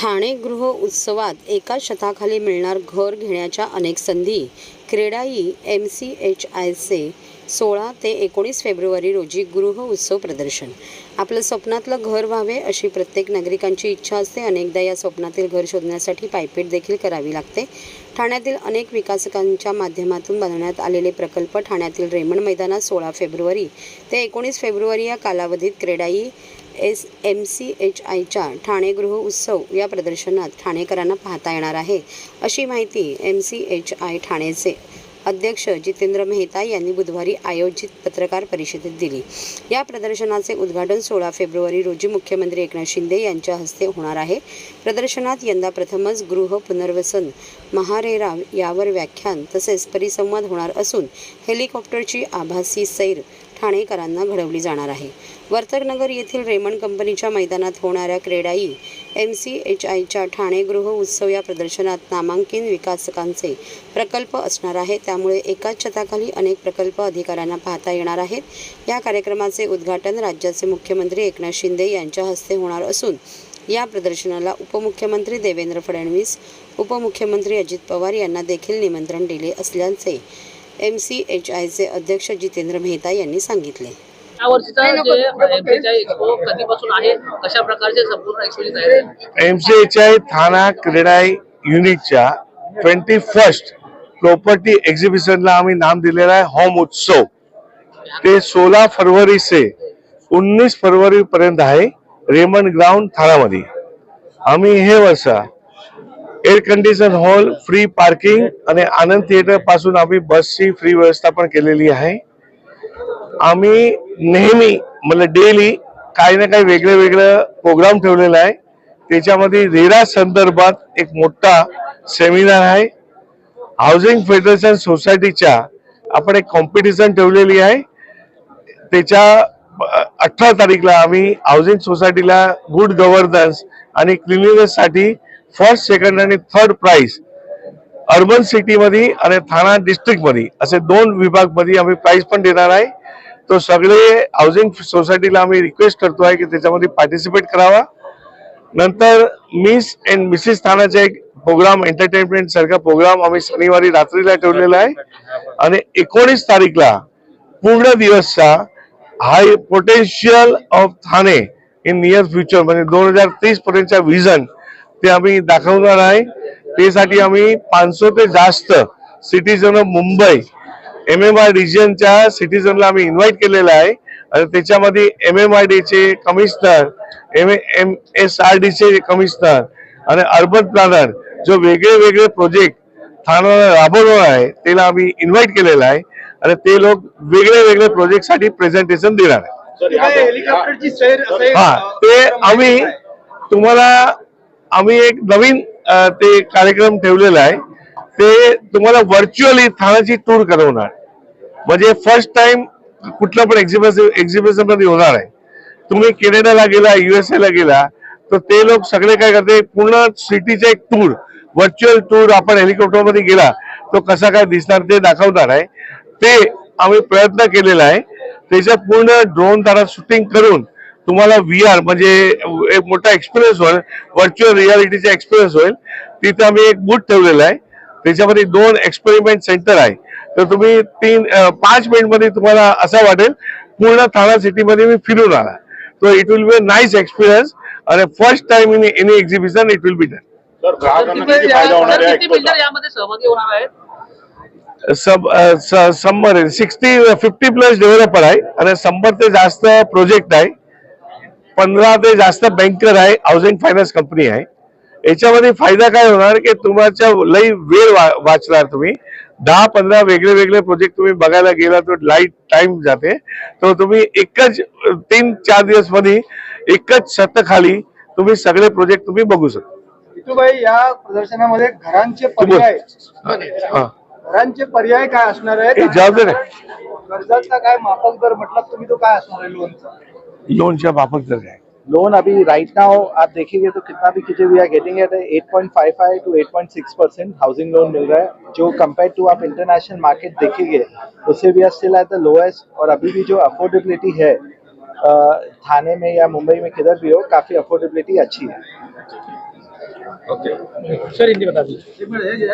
ठाणे गृह उत्सवात एका छताखाली मिळणार घर घेण्याच्या अनेक संधी. क्रेडाई एम सी एच आयचे सोळा ते एकोणीस फेब्रुवारी रोजी गृह उत्सव प्रदर्शन. आपलं स्वप्नातलं घर व्हावे अशी प्रत्येक नागरिकांची इच्छा असते. अनेकदा या स्वप्नातील घर शोधण्यासाठी पायपीट देखील करावी लागते. ठाण्यातील अनेक विकासकांच्या माध्यमातून बांधण्यात आलेले प्रकल्प ठाण्यातील रेमंड मैदानात सोळा फेब्रुवारी ते एकोणीस फेब्रुवारी या कालावधीत CREDAI S M C H आयच्या ठाणे गृह उत्सव या प्रदर्शनात ठाणेकरांना पाहता येणार आहे. अशी माहिती एम सी एच आय ठाणेचे अध्यक्ष जितेंद्र मेहता यांनी बुधवारी आयोजित पत्रकार परिषदेत दिली. या प्रदर्शनाचे उद्घाटन सोळा फेब्रुवारी रोजी मुख्यमंत्री एकनाथ शिंदे यांच्या हस्ते होणार आहे. प्रदर्शनात यंदा प्रथमच गृह पुनर्वसन महारेरा यावर व्याख्यान तसेच परिसंवाद होणार असून हेलिकॉप्टरची आभासी सैर ठाणेकरांना घडवली जाणार आहे. वर्तकनगर येथील रेमंड कंपनीच्या मैदानात होणाऱ्या क्रेडाई एम सी एच आयच्या ठाणे गृह उत्सव या प्रदर्शनात नामांकित विकासकांचे प्रकल्प असणार आहे. त्यामुळे एकाच छताखाली अनेक प्रकल्प अधिकाऱ्यांना पाहता येणार आहेत. या कार्यक्रमाचे उद्घाटन राज्याचे मुख्यमंत्री एकनाथ शिंदे यांच्या हस्ते होणार असून या प्रदर्शनाला उपमुख्यमंत्री देवेंद्र फडणवीस उपमुख्यमंत्री अजित पवार यांना देखील निमंत्रण दिले असल्याचे एम सी एच आयचे अध्यक्ष जितेंद्र मेहता यांनी सांगितले. या वर्षीचा जे एमसीचा एक्सपो कधीपासून आहे? कशा प्रकारचे संपूर्ण एक्सपोची तयारी आहे? एमसीएचआय थाना क्रीडाई युनिटच्या ट्वेंटी फर्स्ट प्रॉपर्टी एक्झिबिशनला आम्ही नाम दिलेलं आहे होम उत्सव. ते सोळा फरवरी से उन्नीस फरवरी पर्यंत आहे रेमंड ग्राउंड थानामध्ये आम्ही हे वर्ष air condition hall free parking आणि आनंद थिएटरपासून आम्ही बसची फ्री व्यवस्था पण केलेली आहे. आम्ही नेहमी म्हणजे मतलब डेली काही ना काही वेगळं वेगळं प्रोग्राम ठेवलेला आहे. त्याच्यामध्ये रेरा संदर्भात एक मोठा सेमिनार आहे. हाऊसिंग फेडरेशन सोसायटीच्या आपण एक कॉम्पिटिशन ठेवलेली आहे. त्याच्या अठरा तारीखला आम्ही हाऊसिंग सोसायटीला गुड गव्हर्नन्स आणि क्लिनिनेस साठी फर्स्ट सेकंड आणि थर्ड प्राइस अर्बन सिटीमध्ये आणि ठाणा डिस्ट्रिक्टमध्ये असे दोन विभागमध्ये आम्ही प्राईज पण देणार आहे. तो सगळे हाऊसिंग सोसायटीला आम्ही रिक्वेस्ट करतो आहे की त्याच्यामध्ये पार्टिसिपेट करावा. नंतर मिस अँड मिसेस ठाण्याचा एक प्रोग्राम एंटरटेनमेंट सारखा प्रोग्राम आम्ही शनिवारी रात्रीला ठेवलेला आहे. आणि एकोणीस तारीखला पूर्ण दिवसचा high potential of Thane in near future म्हणजे दोन हजार तीस पर्यंतचा व्हिजन ते आम्ही दाखवणार आहे. त्यासाठी आम्ही पाचशे ते जास्त citizen of Mumbai M M I रिजनच्या सिटीजनला आम्ही इन्व्हाइट केलेलं आहे. आणि त्याच्यामध्ये एम एम आय डी चे commissioner M M S R D चे कमिशनर आणि अर्बन प्लॅनर जो वेगळे वेगळे प्रोजेक्ट ठाण्याला राबवणार आहे त्याला आम्ही इन्व्हाइट केलेलं आहे. आणि ते लोक वेगळे वेगळे प्रोजेक्टसाठी प्रेझेंटेशन देणार आहे हा ते आम्ही. तुम्हाला आम्ही एक नवीन ते कार्यक्रम ठेवलेला आहे. ते तुम्हाला व्हर्च्युअली ठाण्याची टूर करवणार. म्हणजे फर्स्ट टाइम कुठलं पण एक्झिबिशन एक्झिबिशनमध्ये होणार आहे. तुम्ही कॅनडाला गेला युएसएला गेला तर ते लोक सगळे काय करते पूर्ण सिटीचा एक टूर व्हर्च्युअल टूर आपण हेलिकॉप्टरमध्ये गेला तो कसा काय दिसणार ते दाखवणार आहे. ते आम्ही प्रयत्न केलेला आहे. त्याच्यात पूर्ण ड्रोन तारा शूटिंग करून तुम्हाला व्ही आर म्हणजे एक मोठा एक्सपिरियन्स होईल व्हर्च्युअल रियालिटीचा एक्सपिरियन्स होईल. तिथे आम्ही एक बूथ ठेवलेला आहे. त्याच्यामध्ये दोन एक्सपेरिमेंट सेंटर आहे. तर तुम्ही तीन पाच मिनिटमध्ये तुम्हाला असं वाटेल पूर्ण ठाणा सिटीमध्ये मी फिरून आला. तो it will be a nice experience आणि first time in any exhibition it will be done शंभर सिक्स्टी फिफ्टी प्लस डेव्हलपर आहे. आणि शंभर ते जास्त प्रोजेक्ट आहे. पंधरा ते जास्त बँकर आहे हाऊसिंग फायनान्स कंपनी आहे. याच्यामध्ये फायदा काय होणार की तुमच्या लई वेळ वाचणार तुम्ही. दहा पंधरा वेगळे वेगळे प्रोजेक्ट तुम्ही बघायला गेला तर लाइट टाइम जाते. तर तुम्ही एकच तीन चार दिवसमध्ये एकच छत खाली तुम्ही सगळे प्रोजेक्ट तुम्ही बघू शकता. या प्रदर्शनामध्ये घरांचे पर्याय. घरांचे पर्याय काय असणार हे आहेत जबाबदार आहे. कर्जाचा काय माफक दर म्हटलं तुम्ही तो काय असणार आहे लोनचा? लोनच्या बाबत जर काय लोन अभी राइट नाउ आप देखेंगे तो कितना भी कीजिए we are getting at 8.55 to 8.6 percent housing loan mill रहा है। जो कंपेयर टू आप इंटरनेशनल मार्केट देखेंगे उससे we are still at the lowest और अभी भी जो अफोर्डेबिलिटी है थाने में या मुंबई में किधर भी हो काफ़ी अफोर्डेबिलिटी अच्छी है। ओके सर हिंदी बता दीजिए।